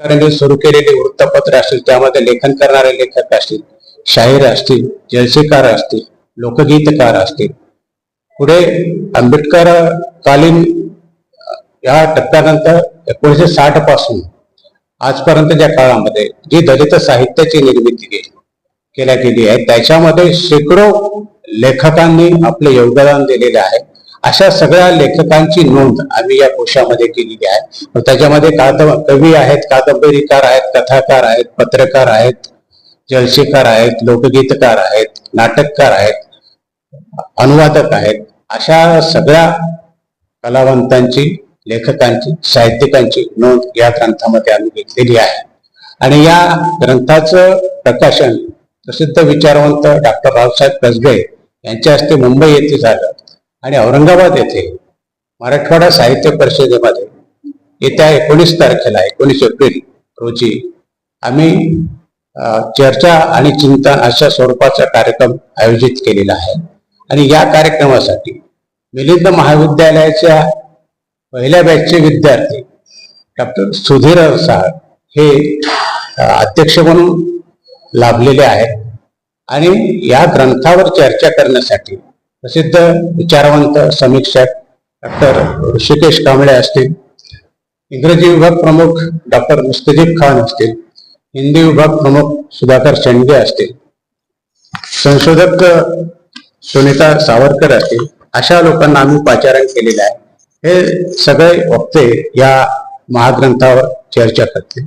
सरकारने सुरू केलेले वृत्तपत्र असतील त्यामध्ये लेखन करणारे लेखक असतील शाहीर असतील जलसेकार असतील लोकगीतकार असतील. पुढे आंबेडकर कालीन या टप्प्यानंतर एकोणीसशे साठपासून आजपर्यंतच्या काळामध्ये जी दलित साहित्याची निर्मिती केली केल्या गेली आहे त्याच्यामध्ये शेकडो लेखकांनी आपले योगदान दिलेले आहे. अशा सगळ्या लेखकांची नोंद आम्ही या कोशामध्ये केलेली आहे. त्याच्यामध्ये कादंब कवी आहेत कादंबरीकार आहेत कथाकार आहेत पत्रकार आहेत जलसेकार आहेत लोकगीतकार आहेत नाटककार आहेत अनुवादक आहेत. अशा सगळ्या कलावंतांची लेखकांची साहित्यिकांची नोंद या ग्रंथामध्ये आम्ही घेतलेली आहे. आणि या ग्रंथाचं प्रकाशन प्रसिद्ध विचारवंत डॉक्टर रावसाहेब कसबे यांच्या हस्ते मुंबई येथे झालं. आणि औरंगाबाद येथे मराठवाडा साहित्य परिषदेमध्ये येत्या एकोणीस तारखेला एकोणीस एप्रिल रोजी आम्ही चर्चा आणि चिंतन अशा स्वरूपाचा कार्यक्रम आयोजित केलेला आहे. आणि या कार्यक्रमासाठी मिलिंद महाविद्यालयाच्या पहिल्या बॅचचे विद्यार्थी डॉक्टर सुधीर साहेब हे अध्यक्ष म्हणून लाभलेले आहेत. आणि या ग्रंथावर चर्चा करण्यासाठी प्रसिद्ध विचारवंत समीक्षक डॉक्टर ऋषिकेश कांबळे असतील. इंग्रजी विभाग प्रमुख डॉक्टर मुस्तजीब खान असतील. हिंदी विभाग प्रमुख सुधाकर शेंडगे असतील. संशोधक सुनीता सावरकर असतील. अशा लोकांना आम्ही पाचारण केलेलं आहे. हे सगळे वक्ते या महाग्रंथावर चर्चा करतील.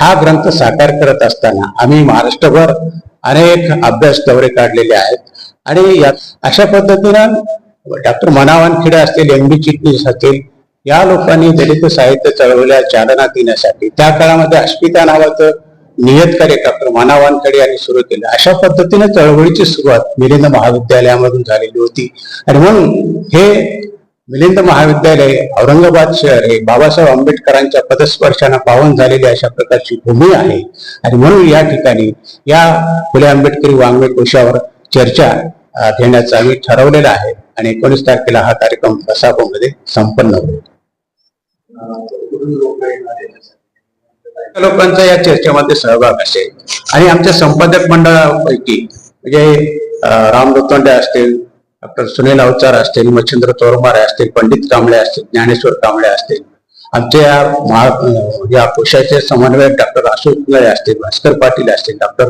हा ग्रंथ साकार करत असताना आम्ही महाराष्ट्रभर अनेक अभ्यास दौरे काढलेले आहेत. आणि या अशा पद्धतीनं डॉक्टर मनावानखेडे असतील एम बी चिटणीस असतील या लोकांनी दलित साहित्य चळवल्या चालना देण्यासाठी त्या काळामध्ये अस्मिता नावाचं नियतकार्य डॉक्टर मानावानकडे यांनी सुरू केलं. अशा पद्धतीने चळवळीची सुरुवात मिलिंद महाविद्यालयामधून झालेली होती. आणि म्हणून हे मिलिंद महाविद्यालय औरंगाबाद शहर हे बाबासाहेब आंबेडकरांच्या पदस्पर्शांना पावन झालेली अशा प्रकारची भूमी आहे. आणि म्हणून या ठिकाणी या फुले आंबेडकरी वाङ्मय कोशावर चर्चा घेण्याचा घेण्याचं आम्ही आहे आणि एकोणीस तारखेला हा कार्यक्रम प्रसापोमध्ये संपन्न होईल. लोकांचा या चर्चेमध्ये सहभाग असेल आणि आमच्या संपादक मंडळापैकी म्हणजे राम लोतोंडे असतील डॉक्टर सुनील अवचार असतील मच्छिंद्र तोरमारे असतील पंडित कांबळे असतील ज्ञानेश्वर कांबळे असतील आमच्या या महा या कोशाचे समन्वयक डॉक्टर अशोक असतील भास्कर पाटील असतील डॉक्टर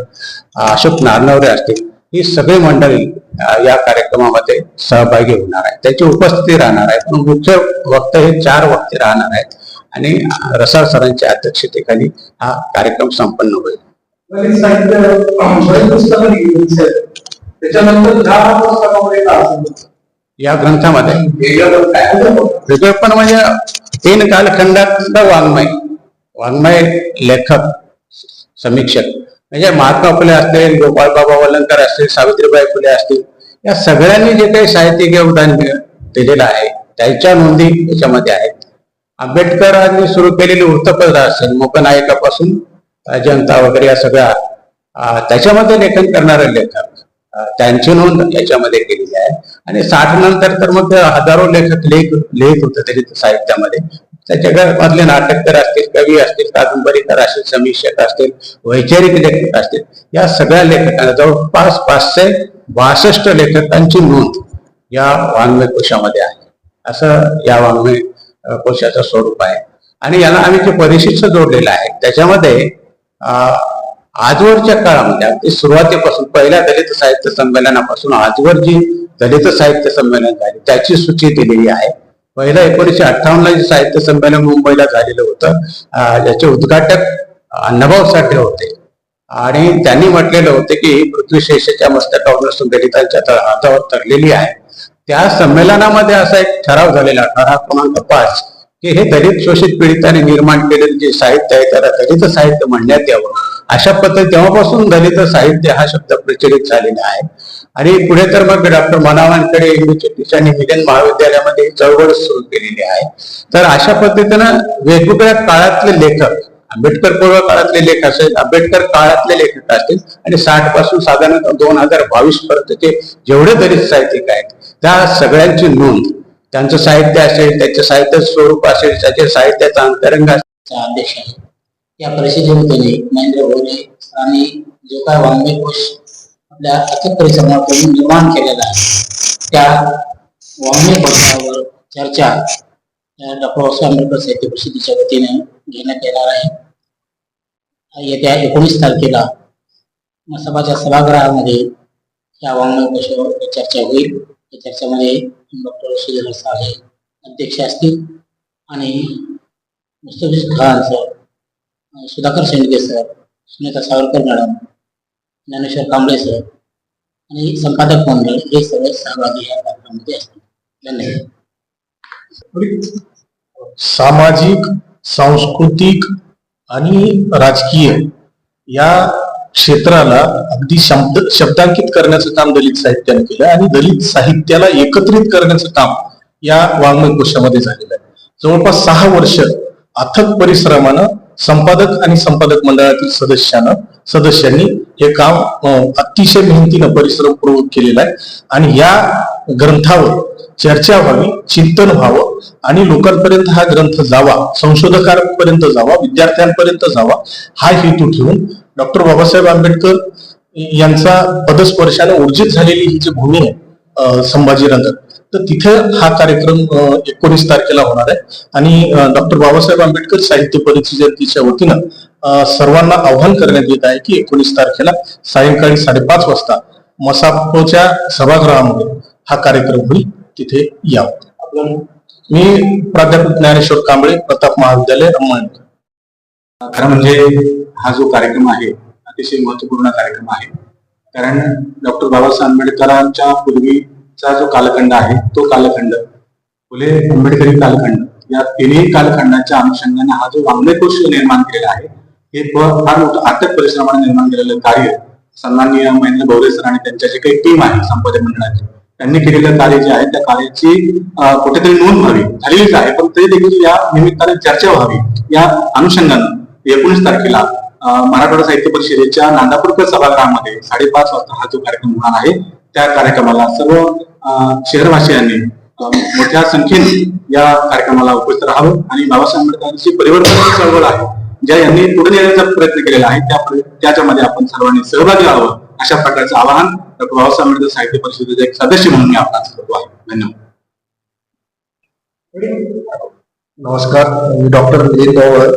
अशोक नारनवरे असतील ही सगळी मंडळी या कार्यक्रमामध्ये सहभागी होणार आहे त्याची उपस्थिती राहणार आहे पण मुख्य वक्ते हे चार वक्ते राहणार आहेत. आणि रसाळ सरांच्या अध्यक्षतेखाली हा कार्यक्रम संपन्न होईल. आहेत. या ग्रंथामध्ये. वेगळं म्हणजे तीन कालखंडातलं वाङ्मय. वाङ्मय लेखक समीक्षक. म्हणजे महात्मा फुले असतील गोपाळबाबा वलंकर असतील सावित्रीबाई फुले असतील या सगळ्यांनी जे काही साहित्यिक योगदान दिलेलं आहे त्यांच्या नोंदी याच्यामध्ये आहेत. आंबेडकरांनी सुरू केलेली वृत्तपत्र असेल मोकनायकापासून अजंता जनता वगैरे या सगळ्या त्याच्यामध्ये लेखन करणारे लेखक त्यांची नोंद याच्यामध्ये केलेली आहे. आणि साठ नंतर तर मग हजारो लेखक लेख लिहित होते त्याच्या साहित्यामध्ये. त्याच्या घरातले नाटककार असतील कवी असतील कादंबरीकार असतील समीक्षक असतील वैचारिक लेखक असतील या सगळ्या लेखकांना जवळपास पाचशे बासष्ट लेखकांची नोंद या वाङ्मय कोशामध्ये आहे. असं या वाङ्मय कोशाचं स्वरूप आहे. आणि याला आम्ही जे परिशिष्ट जोडलेलं आहे. त्याच्यामध्ये आजवरच्या काळामध्ये अगदी सुरुवातीपासून पहिल्या दलित साहित्य संमेलनापासून आजवर जी दलित साहित्य संमेलन झाली. त्याची सूची दिलेली आहे. पहिलं एकोणीशे अठ्ठावन्न जे साहित्य संमेलन मुंबईला झालेलं होतं याचे उद्घाटक अण्णाभाऊ साठे होते. आणि त्यांनी म्हटलेलं होतं की पृथ्वीशेषच्या मस्तकावरून दलितांच्या हातावर तरलेली आहे. त्या संमेलनामध्ये असा एक ठराव झालेला ठराव क्रमांक पाच की हे दलित शोषित पीडितांनी निर्माण केलेलं जे साहित्य आहे त्याला दलित साहित्य म्हणण्यात यावं. अशा पद्धती तेव्हापासून दलित साहित्य हा शब्द प्रचलित झालेला आहे. आणि पुढे तर मग डॉक्टर मनावांकडे चिटणीसांनी मिलन महाविद्यालयामध्ये चळवळ सुरू केलेली आहे. तर अशा पद्धतीनं वेगवेगळ्या काळातले लेखक आंबेडकर पूर्व काळातले लेख असेल आंबेडकर काळातले लेखक असतील आणि साठपासून साधारणतः दोन हजार बावीस पर्यंतचे जेवढे दलित साहित्यिक आहेत त्या सगळ्यांची नोंद त्यांचं साहित्य असेल त्याचे साहित्य स्वरूप असेल त्याचे साहित्याचा अंतरंग आदेश आहे. या परिषदेमध्ये महेंद्र भोले आणि जो काय वाङ्मय कोश आपल्या अथक परिश्रमातून निर्माण केलेला आहे. त्या वाङ्मय पत्रावर चर्चा डॉक्टर बाबासाहेब आंबेडकर साहित्य परिषदेच्या वतीने घेण्यात येणार आहे. येत्या एकोणीस तारखेला मसाबाच्या सभागृहामध्ये या वाङ्मय कोशावर चर्चा होईल. या चर्चेमध्ये डॉक्टर सुधीर साळे अध्यक्ष असतील आणि Mustafiz Khan sir Sudhakar Shendge sir Sunita Savarkar madam Dnyaneshwar Kamble sir आणि संपादक मंडळ हे सगळे सहभागी या कार्यक्रमामध्ये असतील. धन्यवाद. सामाजिक सांस्कृतिक आणि राजकीय या क्षेत्राला अगदी शब्द शब्दांकित करण्याचं काम दलित साहित्याने केलं आणि दलित साहित्याला एकत्रित करण्याचं काम या वाङ्मय कोशामध्ये झालेलं आहे. जवळपास सहा वर्ष अथक परिश्रमानं संपादक आणि संपादक मंडळातील सदस्यानं सदस्यांनी हे काम अतिशय मेहनतीनं परिश्रमपूर्वक केलेलं आहे. आणि या ग्रंथावर चर्चा व्हावी चिंतन व्हावं आणि लोकांपर्यंत हा ग्रंथ जावा संशोधकांपर्यंत जावा विद्यार्थ्यांपर्यंत जावा हा हेतू ठेवून डॉक्टर बाबासाहेब आंबेडकर यांचा पदस्पर्शाने ऊर्जित झालेली ही जी भूमी आहे संभाजीनगर तर तिथे हा कार्यक्रम एकोणीस तारखेला होणार आहे. आणि डॉक्टर बाबासाहेब आंबेडकर साहित्य परिषदेच्या वतीनं सर्वांना आव्हान करण्यात येत आहे की एकोणीस तारखेला सायंकाळी साडेपाच वाजता मसापोच्या सभागृहामध्ये हा कार्यक्रम होईल. तिथे यावं. मी प्राध्यापक ज्ञानेश्वर कांबळे प्रताप महाविद्यालय रमण. खरं म्हणजे हा जो कार्यक्रम आहे अतिशय महत्त्वपूर्ण कार्यक्रम आहे. कारण डॉक्टर बाबासाहेब आंबेडकरांच्या पूर्वीचा जो कालखंड आहे तो कालखंड फुले आंबेडकरी कालखंड या तिन्ही कालखंडाच्या अनुषंगाने हा जो वाङ्मयकोश निर्माण केलेला आहे हे फार मोठं अटक परिश्रमाने निर्माण केलेलं कार्य सन्माननीय महेंद्र भवरे सर आणि त्यांच्या जे काही टीम आहे संपादक मंडळाची त्यांनी केलेलं कार्य जे आहे त्या कार्याची कुठेतरी नोंद व्हावी. झालेलीच आहे पण तरी देखील या निमित्ताने चर्चा व्हावी. या अनुषंगानं एकोणीस तारखेला मराठवाडा साहित्य परिषदेच्या नांदापूरकर सभागृहामध्ये साडेपाच वाजता हा जो कार्यक्रम होणार आहे त्या कार्यक्रमाला सर्व शहरवासियांनी मोठ्या संख्येने या कार्यक्रमाला उपस्थित राहावं आणि बाबासाहेब आंबेडकरांची परिवर्तन चळवळ आहे. ज्या यांनी पुढे नेण्याचा प्रयत्न केलेला आहे त्या त्याच्यामध्ये आपण सर्वांनी सहभागी व्हावं अशा प्रकारचं आवाहन डॉक्टर बाबासाहेब आंबेडकर साहित्य परिषदेचे एक सदस्य म्हणून मी आपणास करतो आहे. धन्यवाद. नमस्कार मी डॉक्टर मिलिंद पवार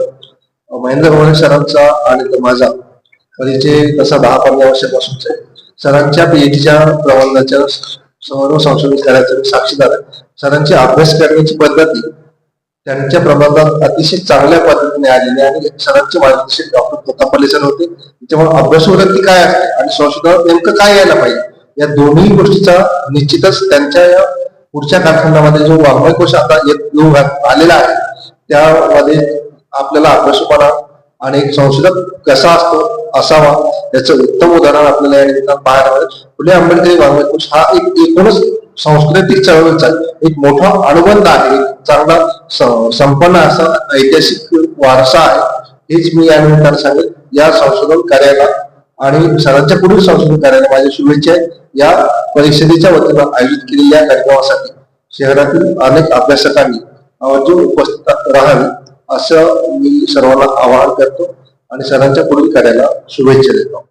महेंद्र भवन सरांचा आणि माझा परिचय तसा दहा पंधरा वर्षापासूनच. आहे सरांच्या पीएचडीच्या प्रबंधाच्या सर्व संशोधन करायचं साक्षीदार आहे सरांची अभ्यास करण्याची पद्धती त्यांच्या प्रबंधात अतिशय चांगल्या पद्धतीने आलेली आहे आणि सरांचे मार्गदर्शक डॉक्टर प्रतापल्ले सर होते. त्याच्यामुळे अभ्यासवृत्ती काय असते आणि संशोधनात नेमकं काय यायला पाहिजे? या दोन्ही गोष्टीचा निश्चितच त्यांच्या या पुढच्या कारखान्यामध्ये जो वाङ्मयकोश आता येत येऊ आलेला आहे त्यामध्ये आपल्याला अभ्यासपणा आणि संशोधक कसा असतो असावा याचं उत्तम उदाहरण आपल्याला या निमित्तानं पाहायला मिळेल. फुले आंबेडकरी वाङ्मयकोश हा एक एकूणच सांस्कृतिक चळवळीचा एक मोठा अनुबंध आहे. चांगला संपन्न असा ऐतिहासिक वारसा आहे. हेच मी या निमित्तानं सांगेल या संशोधन कार्याला आणि सरांच्या पुढील संशोधन कार्याला माझ्या शुभेच्छा या परिषदेच्या वतीनं आयोजित केलेल्या कार्यक्रमासाठी शहरातील अनेक अभ्यासकांनी आवर्जून उपस्थित राहावे असं मी सर्वांना आवाहन करतो आणि सरांच्या पुढील कार्याला शुभेच्छा देतो.